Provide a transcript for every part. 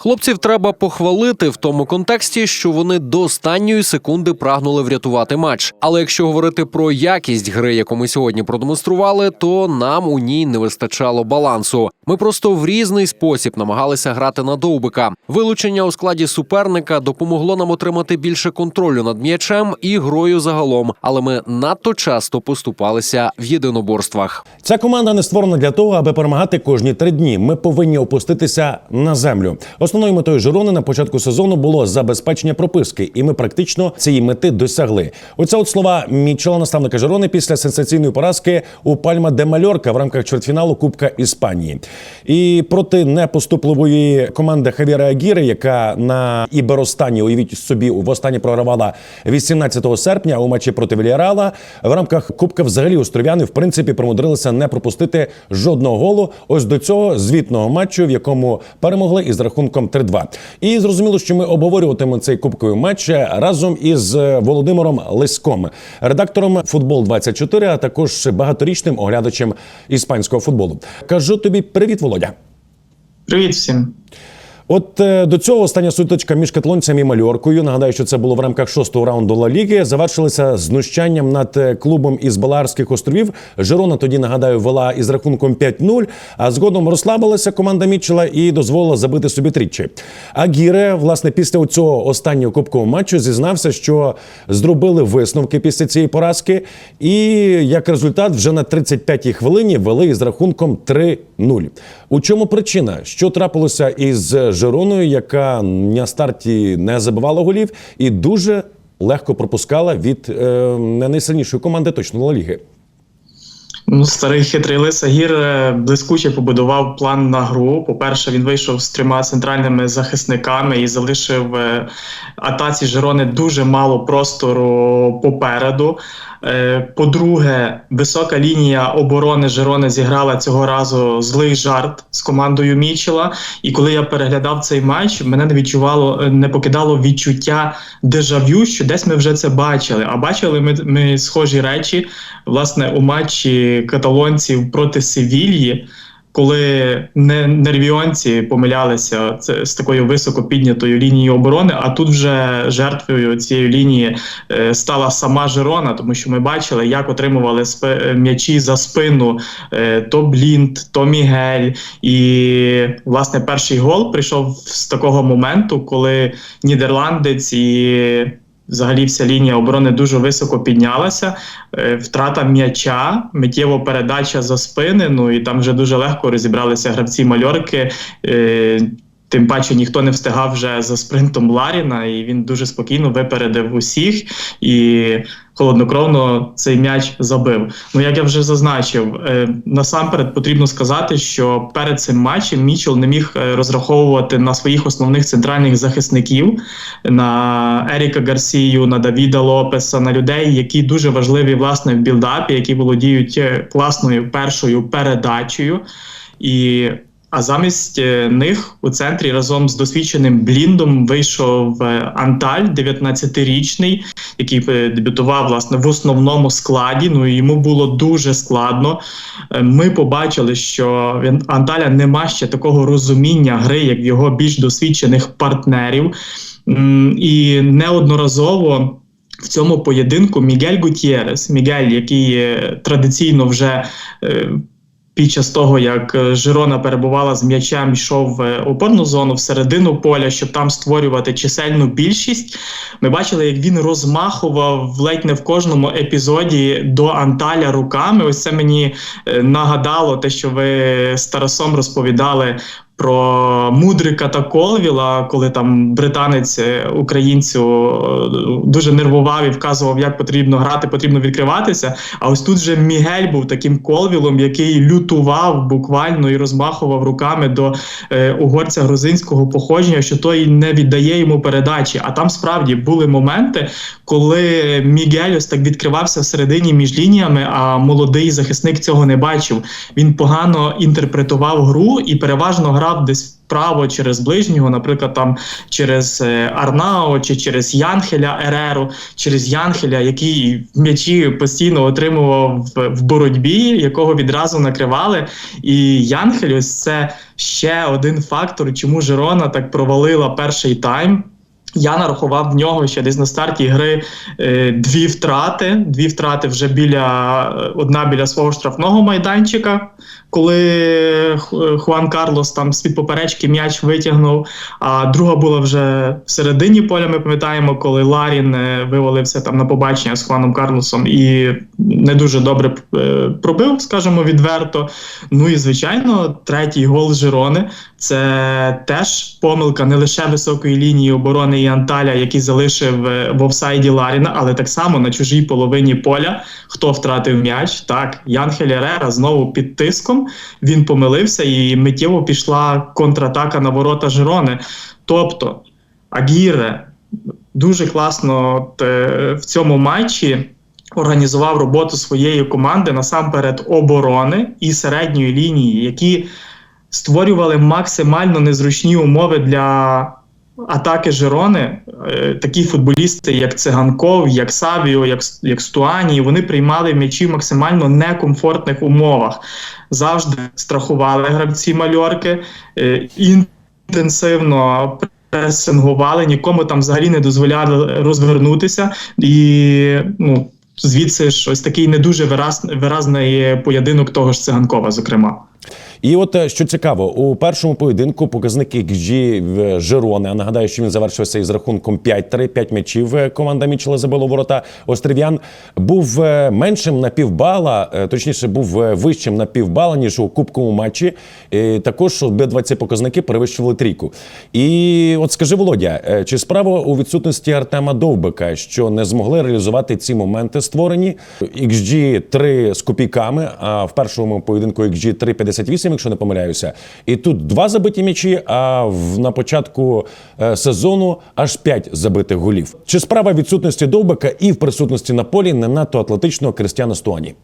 Хлопців треба похвалити в тому контексті, що вони до останньої секунди прагнули врятувати матч. Але якщо говорити про якість гри, яку ми сьогодні продемонстрували, то нам у ній не вистачало балансу. Ми просто в різний спосіб намагалися грати на довбика. Вилучення у складі суперника допомогло нам отримати більше контролю над м'ячем і грою загалом. Але ми надто часто поступалися в єдиноборствах. Ця команда не створена для того, аби перемагати кожні три дні. Ми повинні опуститися на землю. Основною метою Жирони на початку сезону було забезпечення прописки, і ми практично цієї мети досягли. Оце от слова Мічела, наставника Жирони, після сенсаційної поразки у Пальма де Мальорка в рамках чвертьфіналу Кубка Іспанії. І проти непоступливої команди Хавіра Агіри, яка на Іберостані, уявіть собі, востаннє програвала 18 серпня у матчі проти Вільярала. В рамках Кубка взагалі остров'яни в принципі примудрилися не пропустити жодного голу. Ось до цього звітного матчу, в якому перемогли із рахунком 3-2. І зрозуміло, що ми обговорюватимемо цей кубковий матч разом із е, Володимиром Лиськом, редактором Футбол 24 а також багаторічним оглядачем іспанського футболу. Кажу тобі привіт, Володя. Привіт всім. От е, до цього остання сутичка між катлонцями і Мальоркою. Нагадаю, що це було в рамках шостого раунду Ла Ліги. Завершилися знущанням над е, клубом із Баларських островів. Жирона тоді нагадаю вела із рахунком 5-0, А згодом розслабилася команда Мітчела і дозволила забити собі тричі. А Гіре, власне, після цього останнього кубкового матчу зізнався, що зробили висновки після цієї поразки, і як результат, вже на 35-й хвилині вели із рахунком 3-0. У чому причина? Що трапилося із Жироною, яка на старті не забивала голів і дуже легко пропускала від е, найсильнішої команди точно Ла Ліги? Ну, старий хитрий лис Агір е, блискуче побудував план на гру. По-перше, він вийшов з трьома центральними захисниками і залишив е, атаці Жирони дуже мало простору попереду. Е, По-друге, висока лінія оборони Жирони зіграла цього разу злий жарт з командою Мічела. І коли я переглядав цей матч, мене не відчувало, е, не покидало відчуття дежавю, що десь ми вже це бачили. А бачили ми, ми схожі речі власне у матчі каталонців проти Севільї. Коли не нервіонці помилялися це з такою високо піднятою лінією оборони, а тут вже жертвою цієї лінії е, стала сама Жирона, тому що ми бачили, як отримували спи- м'ячі за спину е, то Блінт, то Мігель. І власне перший гол прийшов з такого моменту, коли нідерландець і Взагалі вся лінія оборони дуже високо піднялася. Е, Втрата м'яча, миттєво передача за спини. Ну і там вже дуже легко розібралися гравці мальорки. Е, Тим паче ніхто не встигав вже за спринтом Ларіна, і він дуже спокійно випередив усіх і холоднокровно цей м'яч забив. Ну як я вже зазначив, е, насамперед потрібно сказати, що перед цим матчем Мічел не міг е, розраховувати на своїх основних центральних захисників на Еріка Гарсію, на Давіда Лопеса, на людей, які дуже важливі власне в білдапі, які володіють е, класною першою передачею. І а замість е, них у центрі разом з досвідченим Бліндом вийшов е, Анталь, 19-річний, який е, дебютував власне в основному складі. Ну і йому було дуже складно. Ми побачили, що Анталя нема ще такого розуміння гри, як його більш досвідчених партнерів. І неодноразово. В цьому поєдинку Мігель Гутєрес, Мігель, який традиційно вже під час того, як е, Жирона перебувала з м'ячем, йшов в опорну зону всередину поля, щоб там створювати чисельну більшість. Ми бачили, як він розмахував ледь не в кожному епізоді до Анталя руками. Ось це мені е, нагадало те, що ви з Тарасом розповідали. Про мудрика та Колвіла, коли там британець е, українцю е, дуже нервував і вказував, як потрібно грати, потрібно відкриватися. А ось тут же Мігель був таким колвілом, який лютував буквально і розмахував руками до е, угорця грузинського походження, що той не віддає йому передачі. А там справді були моменти, коли Мігель ось так відкривався всередині між лініями, а молодий захисник цього не бачив. Він погано інтерпретував гру і переважно грав десь вправо через ближнього, наприклад, там через е, Арнао чи через Янхеля Ереру, через Янхеля, який м'ячі постійно отримував в, в боротьбі, якого відразу накривали. І Янхель, ось це ще один фактор, чому Жирона так провалила перший тайм. Я нарахував в нього ще десь на старті гри е, дві втрати. Дві втрати вже біля е, одна біля свого штрафного майданчика, коли Хуан Карлос там з під поперечки м'яч витягнув. А друга була вже всередині поля. Ми пам'ятаємо, коли Ларін е, вивалився там на побачення з Хуаном Карлосом і не дуже добре е, пробив, скажімо, відверто. Ну і звичайно, третій гол Жирони це теж помилка не лише високої лінії оборони і Анталя, який залишив е, в офсайді Ларіна, але так само на чужій половині поля. Хто втратив м'яч? Так, Янхель Ерера знову під тиском. Він помилився і миттєво пішла контратака на ворота Жирони. Тобто Агіре дуже класно от, е, в цьому матчі. Організував роботу своєї команди насамперед оборони і середньої лінії, які створювали максимально незручні умови для атаки Жирони. Е, Такі футболісти, як Циганков, як Савіо, як, як Стуані, вони приймали м'ячі в максимально некомфортних умовах. Завжди страхували гравці мальорки, е, інтенсивно пресингували, нікому там взагалі не дозволяли розвернутися. І ну, звідси ж ось такий не дуже вираз, виразний поєдинок того ж циганкова, зокрема. І от е, що цікаво, у першому поєдинку показник XG в Жирони. Нагадаю, що він завершився із рахунком 5-3, 5 м'ячів. е, Команда Мічела забила ворота острів'ян. Був е, меншим на півбала, точніше, був вищим на півбала, ніж у кубковому матчі. І також обидва ці показники перевищували трійку. І от скажи, Володя, чи справа у відсутності Артема Довбика, що не змогли реалізувати ці моменти створені? XG 3 з копійками, а в першому поєдинку XG 3,58, якщо не помиляюся. І тут два забиті м'ячі, а в, на початку е, сезону аж 5 забитих голів. Чи справа відсутності Довбика і в присутності на полі не надто атлетичного Кристіана Стуані?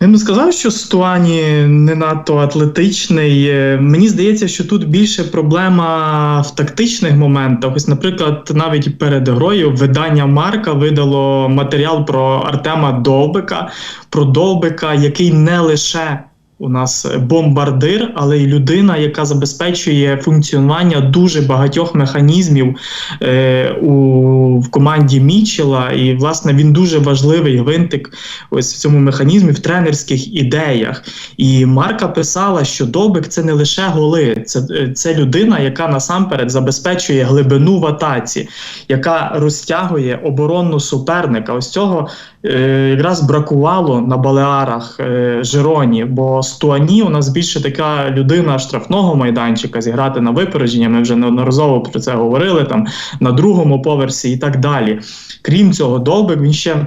Я не сказав, що Стуані не надто атлетичний. Е, Мені здається, що тут більше проблема в тактичних моментах. Ось, наприклад, навіть перед грою видання Марка видало матеріал про Артема Довбика, про Довбика, який не лише у нас бомбардир, але й людина, яка забезпечує функціонування дуже багатьох механізмів е, у в команді Мічела. І, власне, він дуже важливий гвинтик ось в цьому механізмі в тренерських ідеях. І Марка писала, що Довбик це не лише голи, це, е, це людина, яка насамперед забезпечує глибину в атаці, яка розтягує оборонну суперника. Ось цього якраз бракувало на Балеарах е, Жироні, бо Стуані у нас більше така людина штрафного майданчика зіграти на випередження. Ми вже неодноразово про це говорили там на другому поверсі і так далі. Крім цього, Довбик він ще.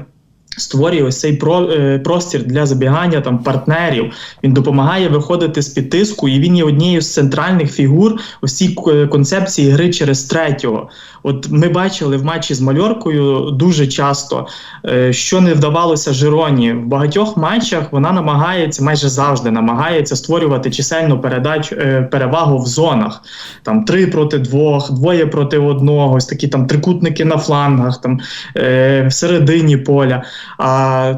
Створює ось цей е, простір для забігання там партнерів. Він допомагає виходити з під тиску, і він є однією з центральних фігур ось цій концепції гри через третього. От ми бачили в матчі з Мальоркою дуже часто, е, що не вдавалося Жироні. В багатьох матчах вона намагається, майже завжди намагається створювати чисельну передач, е, перевагу в зонах. Там три проти двох, двоє проти одного, ось такі там трикутники на флангах, там е, всередині поля. А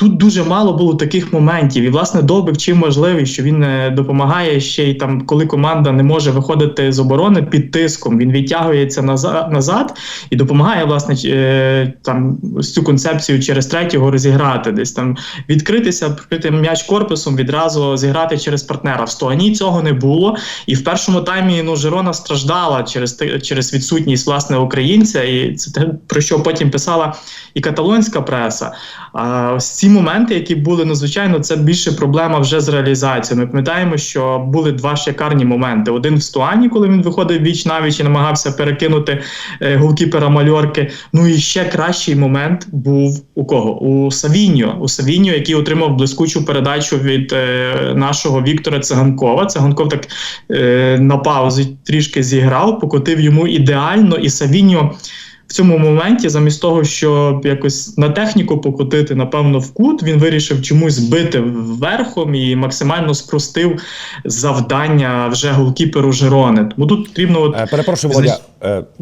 Тут дуже мало було таких моментів, і власне Довбик чим важливий, що він е, допомагає ще й там, коли команда не може виходити з оборони під тиском. Він відтягується назад, і допомагає власне е, там цю концепцію через третього розіграти, десь там відкритися, прикрити м'яч корпусом, відразу зіграти через партнера. В Стоані цього не було. І в першому таймі ну Жирона страждала через через відсутність власне українця, і це те, про що потім писала і каталонська преса. А ось ці моменти, які були, ну це більше проблема вже з реалізацією. Ми пам'ятаємо, що були два шикарні моменти: один в Стуані, коли він виходив віч навіч і намагався перекинути е, голкіпера мальорки. Ну і ще кращий момент був у кого? У Савіньо. У Савіньо, який отримав блискучу передачу від е, нашого Віктора Циганкова. Циганков так е, на паузі трішки зіграв, покотив йому ідеально, і Савіньо в цьому моменті, замість того, щоб якось на техніку покотити, напевно, в кут, він вирішив чомусь бити верхом і максимально спростив завдання вже голкіперу Жерони. Тому тут потрібно от Е, Перепрошую, Володя,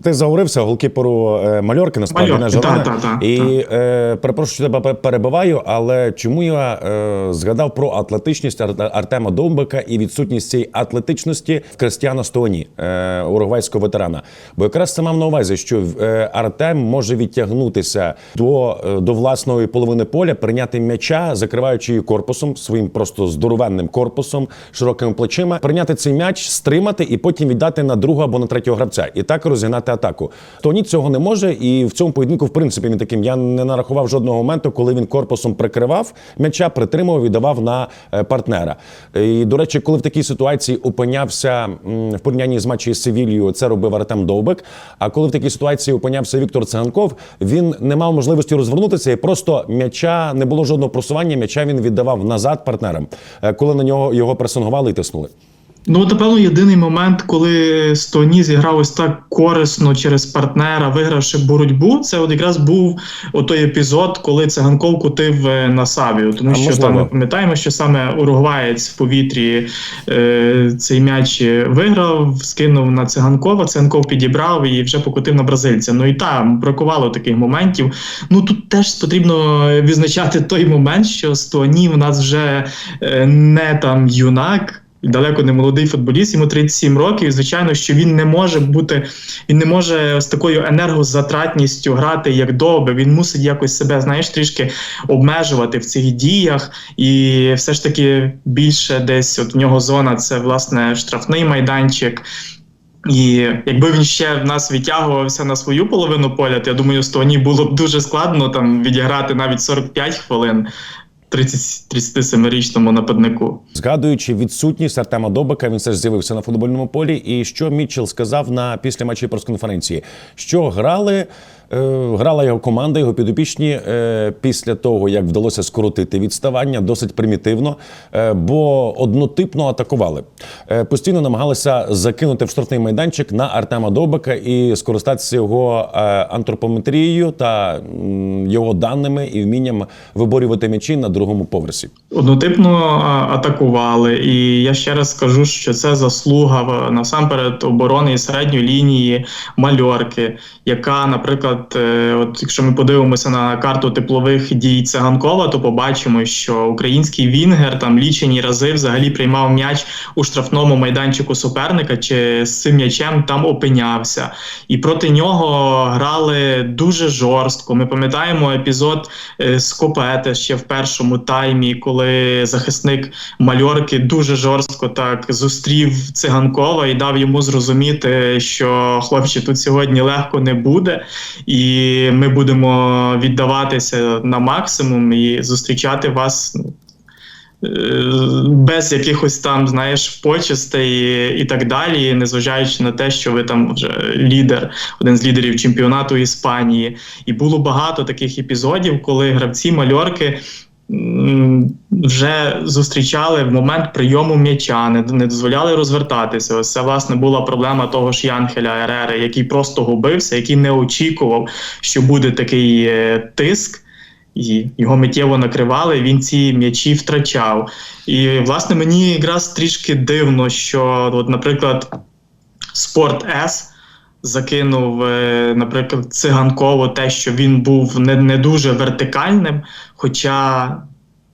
ти заговорився голкіперу е, Мальорки, насправді Мальорки, не та, та, та, І е, перепрошую, що тебе пе- перебиваю, але чому я е, згадав про атлетичність Ар- Артема Довбика і відсутність цієї атлетичності в Кристіана Стоні, е, уругвайського ветерана? Бо якраз це мав на увазі, що е, Артем може відтягнутися до, е, до власної половини поля, прийняти м'яча, закриваючи її корпусом, своїм просто здоровенним корпусом, широкими плечима, прийняти цей м'яч, стримати і потім віддати на другого або на третього гравця, і так розігнати атаку. Тоні цього не може, і в цьому поєдинку, в принципі, він таким. Я не нарахував жодного моменту, коли він корпусом прикривав м'яча, притримував, віддавав на е, партнера. І до речі, коли в такій ситуації опинявся в порівнянні з матчем з Севільєю, це робив Артем Довбик. А коли в такій ситуації опинявся Віктор Циганков, він не мав можливості розвернутися і просто м'яча не було жодного просування. М'яча він віддавав назад партнерам, е, коли на нього його пресингували і тиснули. Ну, от, напевно, єдиний момент, коли Стоні зіграв ось так корисно через партнера, вигравши боротьбу, це от якраз був той епізод, коли циганков кутив е, на Савію. Тому А що можливо. там ми пам'ятаємо, що саме уругваєць в повітрі е, цей м'яч виграв, скинув на циганкова, циганков підібрав і вже покутив на бразильця. Ну і там бракувало таких моментів. Ну тут теж потрібно відзначати той момент, що Стоні в нас вже е, не там юнак. Далеко не молодий футболіст, йому 37 років. І звичайно, що він не може бути, він не може з такою енергозатратністю грати як довбе. Він мусить якось себе, знаєш, трішки обмежувати в цих діях. І все ж таки більше десь от в нього зона це власне штрафний майданчик. І якби він ще в нас відтягувався на свою половину поля, то я думаю, Стоні було б дуже складно там відіграти навіть 45 хвилин 30 37-річному нападнику. Згадуючи відсутність Артема Добика, він все ж з'явився на футбольному полі. І що Мітчелл сказав на після матчі прес-конференції, що грали. Е, Грала його команда, його підопічні е, після того, як вдалося скоротити відставання, досить примітивно, е, бо однотипно атакували. Постійно намагалися закинути в штрафний майданчик на Артема Довбика і скористатися його антропометрією та його даними і вмінням виборювати м'ячі на другому поверсі. Однотипно атакували, і я ще раз скажу, що це заслуга насамперед оборони і середньої лінії мальорки, яка, наприклад, е, от якщо ми подивимося на карту теплових дій циганкова, то побачимо, що український вінгер там лічені рази взагалі приймав м'яч у штрафному майданчику суперника, чи з цим м'ячем там опинявся. І проти нього грали дуже жорстко. Ми пам'ятаємо епізод е, з Копете ще в першому таймі, коли захисник мальорки дуже жорстко так зустрів циганкова і дав йому зрозуміти, що хлопче тут сьогодні легко не буде, і ми будемо віддаватися на максимум і зустрічати вас. ну, е, Без якихось там, знаєш, почестей і, і так далі, незважаючи на те, що ви там вже лідер, один з лідерів чемпіонату Іспанії. І було багато таких епізодів, коли гравці мальорки вже зустрічали в момент прийому м'яча, не, не дозволяли розвертатися. Ось це власне була проблема того ж Янхеля Ерери, який просто губився, який не очікував, що буде такий е, тиск. І його миттєво накривали, він ці м'ячі втрачав. І власне мені якраз трішки дивно, що, от, наприклад, Спорт С закинув, е, наприклад, циганково те, що він був не, не дуже вертикальним. Хоча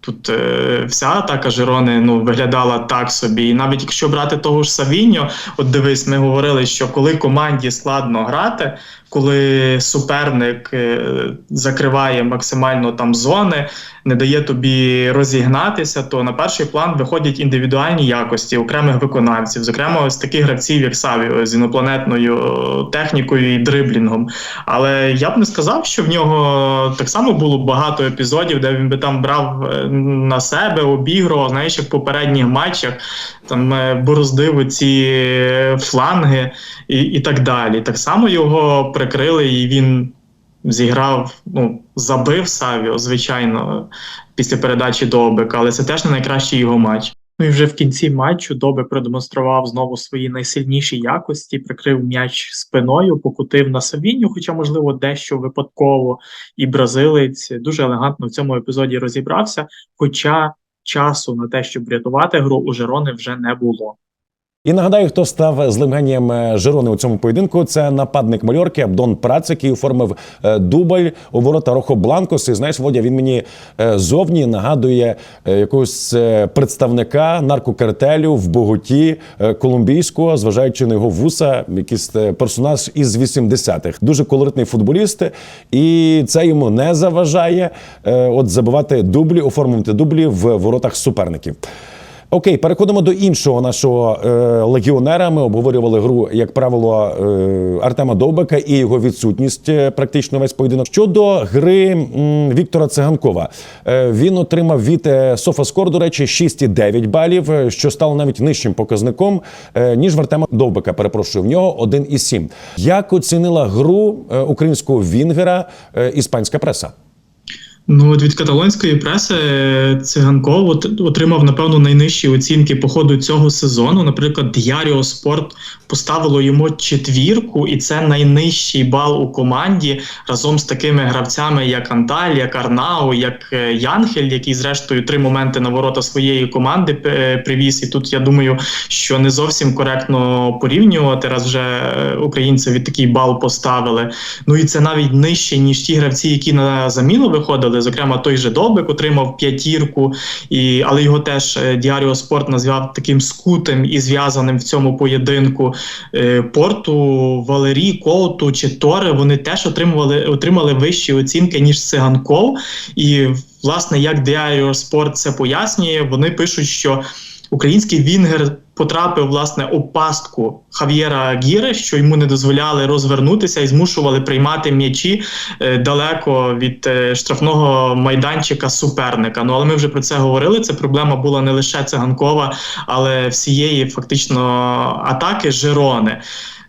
тут е, вся атака Жирони ну, виглядала так собі. І навіть якщо брати того ж Савіньо, от дивись, ми говорили, що коли команді складно грати, коли суперник е, закриває максимально там зони, не дає тобі розігнатися, то на перший план виходять індивідуальні якості окремих виконавців, зокрема ось таких гравців, як Савіо з інопланетною е, технікою і дриблінгом. Але я б не сказав, що в нього так само було багато епізодів, де він би там брав е, на себе, обігрував, знаєш, як в попередніх матчах, там бороздив ці фланги і, і так далі. Так само його прикрили, і він зіграв, ну, забив Савіо, звичайно, після передачі Довбика, але це теж не найкращий його матч. Ну і вже в кінці матчу Доби продемонстрував знову свої найсильніші якості, прикрив м'яч спиною, покутив на Савінню, хоча, можливо, дещо випадково. І бразилець дуже елегантно в цьому епізоді розібрався. Хоча часу на те, щоб врятувати гру, у Жерони вже не було. І нагадаю, хто став злим генієм е, Жирони у цьому поєдинку. Це нападник Мальорки Абдон Прац, який оформив е, дубль у ворота Рохо Бланкос. І знаєш, Володя, він мені е, зовні нагадує якогось представника наркокартелю в Боготі колумбійського, зважаючи на його вуса, якийсь персонаж із 80-х. Дуже колоритний футболіст, і це йому не заважає от забивати дублі, оформити дублі в воротах суперників. Окей, переходимо до іншого нашого е, легіонера. Ми обговорювали гру, як правило, е, Артема Довбека і його відсутність е, практично весь поєдинок. Щодо гри м, Віктора Циганкова, е, він отримав від е, Софаскор, до речі, 6,9 балів, е, що стало навіть нижчим показником, е, ніж в Артема Довбека. Перепрошую, в нього 1,7. Як оцінила гру е, українського Вінгера е, іспанська преса? Ну, от від каталонської преси е, Циганков отримав, напевно, найнижчі оцінки по ходу цього сезону. Наприклад, Діаріо Спорт поставило йому четвірку, і це найнижчий бал у команді разом з такими гравцями, як Анталь, як Арнау, як е, Янхель, який, зрештою, три моменти на ворота своєї команди е, привіз. І тут я думаю, що не зовсім коректно порівнювати, раз вже українцеві такий бал поставили. Ну і це навіть нижче, ніж ті гравці, які на заміну виходили. Зокрема, той же Довбик отримав п'ятірку, і, але його теж е, Діаріо Спорт назвав таким скутим і зв'язаним в цьому поєдинку. Е, Порту, Валерій, Коуту чи Торе вони теж отримували отримали вищі оцінки, ніж Циганков. І власне, як Діаріо Спорт це пояснює, вони пишуть, що український Вінгер потрапив власне у пастку Хав'єра Гіре, що йому не дозволяли розвернутися і змушували приймати м'ячі е, далеко від е, штрафного майданчика суперника. Ну але ми вже про це говорили. Це проблема була не лише циганкова, але всієї фактично атаки Жирони.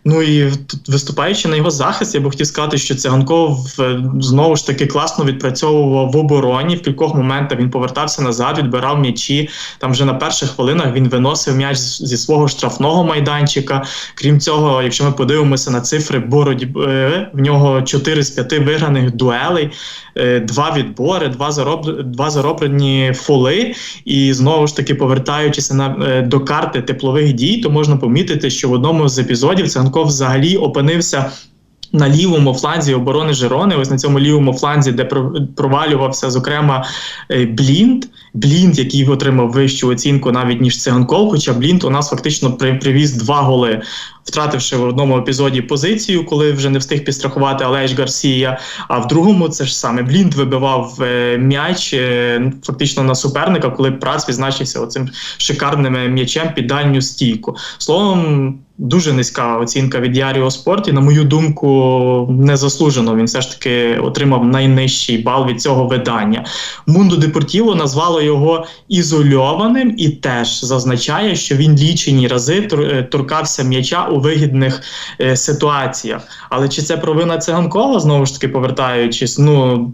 Ну і тут, виступаючи на його захист, я би хотів сказати, що Циганков е, знову ж таки класно відпрацьовував в обороні. В кількох моментах він повертався назад, відбирав м'ячі. Там вже на перших хвилинах він виносив м'яч зі свого штрафного майданчика. Крім цього, якщо ми подивимося на цифри боротьби, в нього 4 з 5 виграних дуелей, е, два відбори, два зароб... два зароблені фоли. І знову ж таки, повертаючися на е, до карти теплових дій, то можна помітити, що в одному з епізодів Циганков взагалі опинився. На лівому фланзі оборони Жирони, ось на цьому лівому фланзі, де провалювався, зокрема, е, Блінд. Блінд, який отримав вищу оцінку навіть ніж Циганков, хоча Блінд у нас фактично привіз два голи, втративши в одному епізоді позицію, коли вже не встиг підстрахувати Алеш Гарсія. А в другому це ж саме Блінд вибивав е, м'яч е, фактично на суперника, коли Прац відзначився оцим шикарним м'ячем під дальню стійку. Словом. Дуже низька оцінка від Яріо Спорт, на мою думку, незаслужено. Він все ж таки отримав найнижчий бал від цього видання. Мундо Депортіво назвало його ізольованим і теж зазначає, що він лічені рази е, торкався м'яча у вигідних е, ситуаціях. Але чи це провина циганкова, знову ж таки повертаючись? Ну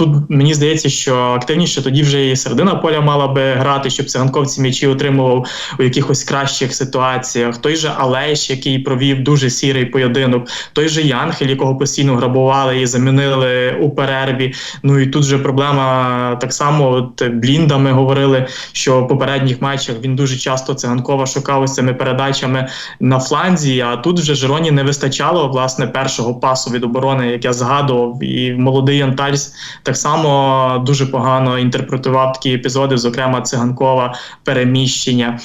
Тут мені здається, що активніше тоді вже і середина поля мала би грати, щоб циганков ці м'ячі отримував у якихось кращих ситуаціях. Той же Алеш, який провів дуже сірий поєдинок, той же Янхель, якого постійно грабували і замінили у перерві. Ну і тут же проблема так само. От Блінда ми говорили, що в попередніх матчах він дуже часто циганкова шукав ось цими передачами на фланзі. А тут вже Жироні не вистачало власне першого пасу від оборони, як я згадував, і молодий Антальс так само дуже погано інтерпретував такі епізоди, зокрема циганкова переміщення.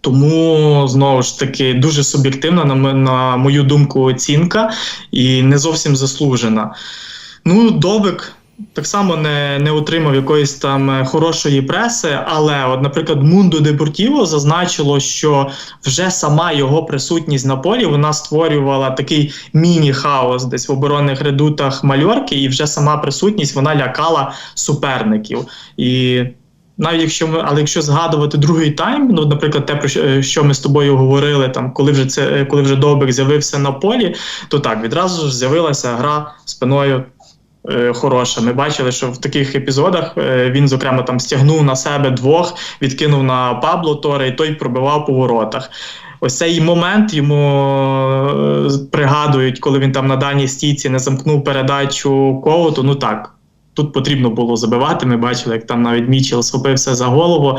Тому знову ж таки дуже суб'єктивна, на, мою думку, оцінка і не зовсім заслужена. Ну, Довбик так само не, не отримав якоїсь там е, хорошої преси, але, от, наприклад, Мундо Депортіво зазначило, що вже сама його присутність на полі вона створювала такий міні-хаос десь в оборонних редутах мальорки, і вже сама присутність вона лякала суперників. І навіть якщо ми, але якщо згадувати другий тайм, ну наприклад, те про що, е, ми з тобою говорили, там коли вже це е, коли вже Довбик з'явився на полі, то так відразу ж з'явилася гра спиною хороша. Ми бачили, що в таких епізодах е, він, зокрема, там стягнув на себе двох, відкинув на Пабло Торе, і той пробивав по воротах. Ось цей момент йому е, пригадують, коли він там на дальній стійці не замкнув передачу ковуту. Ну так, тут потрібно було забивати. Ми бачили, як там навіть Мічел схопився за голову.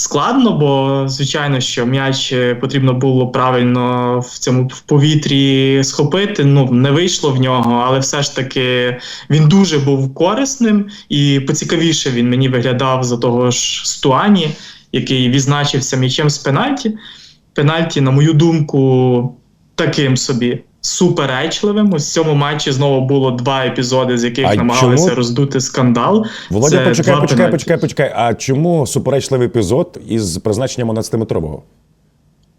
Складно, бо звичайно, що м'яч е, потрібно було правильно в цьому в повітрі схопити. Ну не вийшло в нього, але все ж таки він дуже був корисним і поцікавіше він мені виглядав за того ж Стуані, який відзначився м'ячем з пенальті. Пенальті, на мою думку, таким собі. Суперечливим. В цьому матчі знову було два епізоди, з яких А намагалися чому? роздути скандал. Володя, Це почекай, почекай, почекай, почекай. А чому суперечливий епізод із призначенням 11-метрового?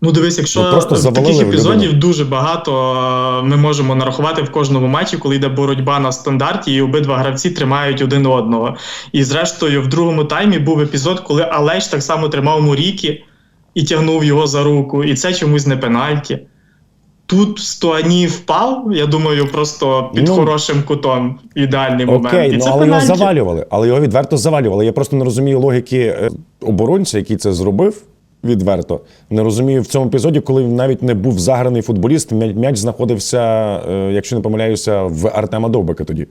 Ну, дивись, якщо Ну, просто таких епізодів людину. дуже багато ми можемо нарахувати в кожному матчі, коли йде боротьба на стандарті, і обидва гравці тримають один одного. І зрештою, в другому таймі був епізод, коли Алеш так само тримав Мурікі і тягнув його за руку, і це чомусь не пенальті. Тут Стуані впав, я думаю, просто під Ну, хорошим кутом. Ідеальний момент. Окей, ну але його завалювали. Але його відверто завалювали. Я просто не розумію логіки е, оборонця, який це зробив. Відверто не розумію в цьому епізоді, коли навіть не був заграний футболіст. М'яч знаходився, е, якщо не помиляюся, в Артема Довбика тоді.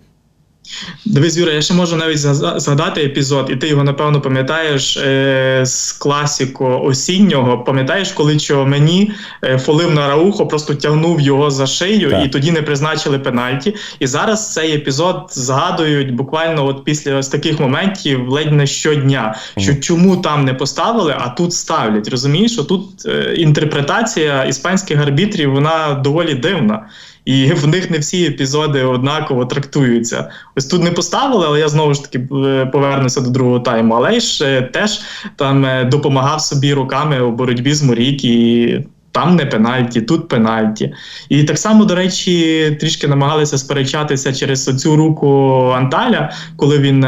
Дивись, Юра, я ще можу навіть згадати епізод, і ти його напевно пам'ятаєш е, з класіку осіннього. Пам'ятаєш, коли чого мені е, фолив на Раухо, просто тягнув його за шию, Так. і тоді не призначили пенальті. І зараз цей епізод згадують буквально от після ось таких моментів ледь не щодня. Що чому там не поставили, а тут ставлять. Розумієш, що тут е, інтерпретація іспанських арбітрів вона доволі дивна. І в них не всі епізоди однаково трактуються. Ось тут не поставили, але я знову ж таки е, повернуся до другого тайму. Але ж е, теж там е, допомагав собі руками у боротьбі з Морік і. Там не пенальті, тут пенальті. І так само, до речі, трішки намагалися сперечатися через цю руку Анталя, коли він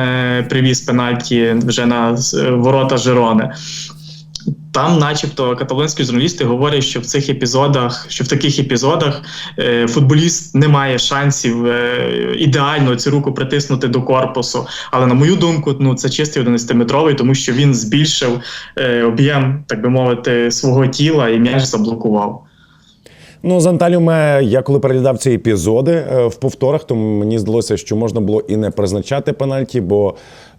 привіз пенальті вже на ворота Жирони. Там, начебто, каталонські журналісти говорять, що в цих епізодах, що в таких епізодах е, футболіст не має шансів е, ідеально цю руку притиснути до корпусу. Але на мою думку, ну це чистий 11-метровий, тому що він збільшив е, об'єм, так би мовити, свого тіла і м'яч заблокував. Ну, з Анталіум, е, я коли переглядав ці епізоди е, в повторах, то мені здалося, що можна було і не призначати пенальті, бо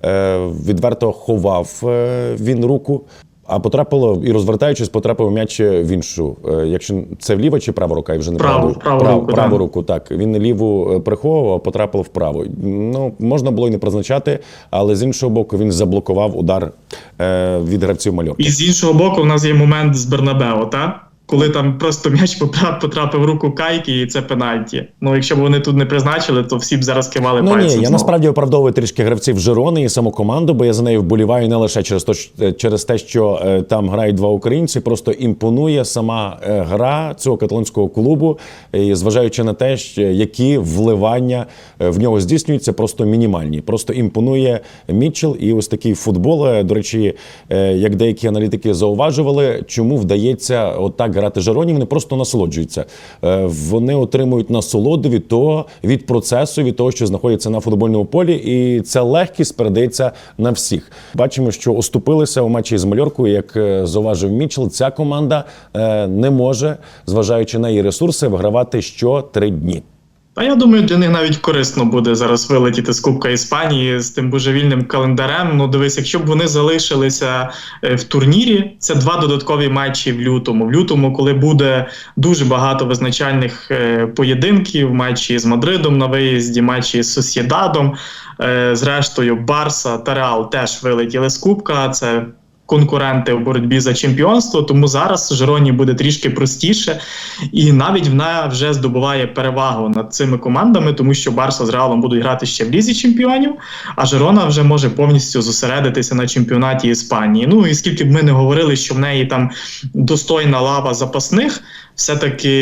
е, відверто ховав е, він руку. А потрапило і розвертаючись, потрапив м'яч в іншу. Е, Якщо це вліва чи права рука, я вже не Праву, праву, праву руку, праву руку, так. Він ліву е, приховував, а потрапив вправо. Ну, можна було і не призначати, але з іншого боку, він заблокував удар е, від гравців мальорки. І з іншого боку, в нас є момент з Бернабео, та? Коли там просто м'яч потрапив в руку кайки, і це пенальті. Ну, якщо б вони тут не призначили, то всі б зараз кивали Ну пальцем. ні, я насправді оправдовую трішки гравців Жирони і саму команду, бо я за нею вболіваю не лише через те, що- через те, що е, там грають два українці. Просто імпонує сама е, гра цього каталонського клубу, і зважаючи на те, що які вливання е, в нього здійснюються, просто мінімальні. Просто імпонує Мітчел і ось такий футбол. Е, До речі, е, як деякі аналітики зауважували, чому вдається отак грати Жароні, вони просто насолоджуються. Е, Вони отримують насолоду від того, від процесу, від того, що знаходиться на футбольному полі, і ця легкість передається на всіх. Бачимо, що оступилися у матчі з Мальоркою, як е, зауважив Мічел. Ця команда е, не може, зважаючи на її ресурси, вигравати що три дні. Та я думаю, для них навіть корисно буде зараз вилетіти з Кубка Іспанії з тим божевільним календарем. Ну, дивись, якщо б вони залишилися е, в турнірі, це два додаткові матчі в лютому. В лютому, коли буде дуже багато визначальних е, поєдинків, матчі з Мадридом на виїзді, матчі з Сосєдадом. Е, Зрештою, Барса та Реал теж вилетіли з Кубка. Це конкуренти в боротьбі за чемпіонство, тому зараз Жироні буде трішки простіше, і навіть вона вже здобуває перевагу над цими командами, тому що Барса з Реалом будуть грати ще в лізі чемпіонів, а Жирона вже може повністю зосередитися на чемпіонаті Іспанії. Ну і скільки б ми не говорили, що в неї там достойна лава запасних. Все-таки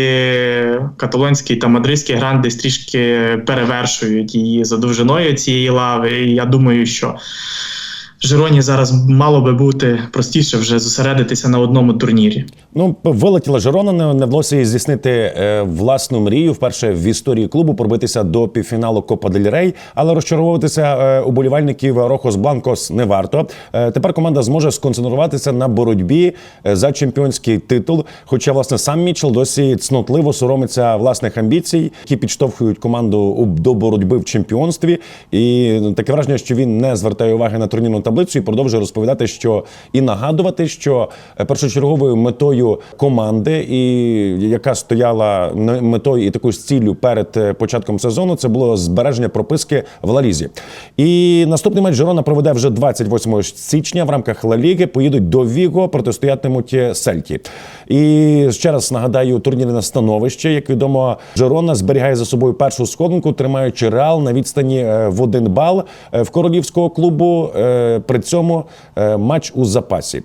каталонський та мадридський грант десь трішки перевершують її за довжиною цієї лави. І я думаю, що Жироні зараз мало би бути простіше вже зосередитися на одному турнірі. Ну, вилетіла Жирона, не, не вдалося здійснити е, власну мрію. Вперше в історії клубу пробитися до півфіналу Копа дель Рей, але розчаровуватися е, уболівальників Рохос Бланкос не варто. Е, тепер команда зможе сконцентруватися на боротьбі е, за чемпіонський титул. Хоча, власне, сам Мічел досі цнотливо соромиться власних амбіцій, які підштовхують команду до боротьби в чемпіонстві. І таке враження, що він не звертає уваги на турнірну таблицю і продовжує розповідати, що і нагадувати, що е, першочерговою метою команди, і яка стояла метою і такою ціллю перед е, початком сезону, це було збереження прописки в Лалізі. І наступний матч Жирона проведе вже 28 січня в рамках Ла Ліги. Поїдуть до Віго, протистоятимуть Сельті. І ще раз нагадаю, турнірне становище, як відомо, Жирона зберігає за собою першу сходинку, тримаючи реал на відстані е, в один бал в королівського клубу. При цьому е, матч у запасі.